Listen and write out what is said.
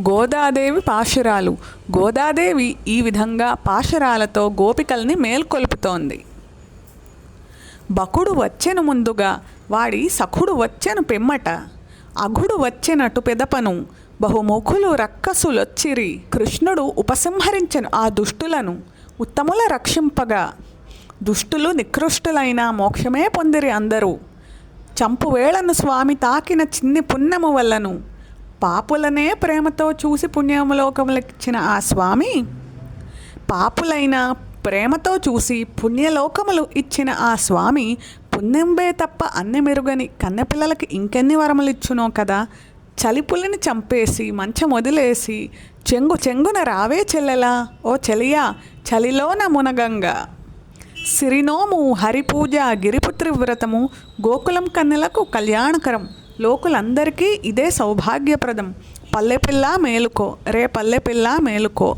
గోదాదేవి పాశురాలు. గోదాదేవి ఈ విధంగా పాశురాలతో గోపికల్ని మేల్కొల్పుతోంది. బకుడు వచ్చెను ముందుగా వాడి సఖుడు వచ్చెను పిమ్మట. అఘుడు వచ్చెనటు పెదపను. బహుముఖులు రక్కసులొచ్చిరి. కృష్ణుడు ఉపసంహరించెను ఆ దుష్టులను. ఉత్తముల రక్షింపగా. దుష్టులు నికృష్టులైన మోక్షమే పొందిరి అందరూ. చంపువేళను స్వామి తాకిన చిన్ని పుణ్యము వల్లను. పాపులనే ప్రేమతో చూసి పుణ్యలోకములకిచ్చిన ఆ స్వామి పాపులైన ప్రేమతో చూసి పుణ్యలోకములు ఇచ్చిన ఆ స్వామి పుణ్యంబే తప్ప అన్ని మెరుగని కన్నెపిల్లలకి ఇంకెన్ని వరములు ఇచ్చునో కదా? చలిపులిని చంపేసి మంచం వదిలేసి చెంగు చెంగున రావే చెల్లెలా? ఓ చెలియా చలిలోన మునగంగా. సిరినోము హరిపూజ గిరిపుత్రి వ్రతము గోకులం కన్నెలకు కళ్యాణకరం. లోకులందరికీ ఇదే సౌభాగ్యప్రదం. పల్లెపిల్ల మేలుకో రే పల్లెపిల్ల మేలుకో.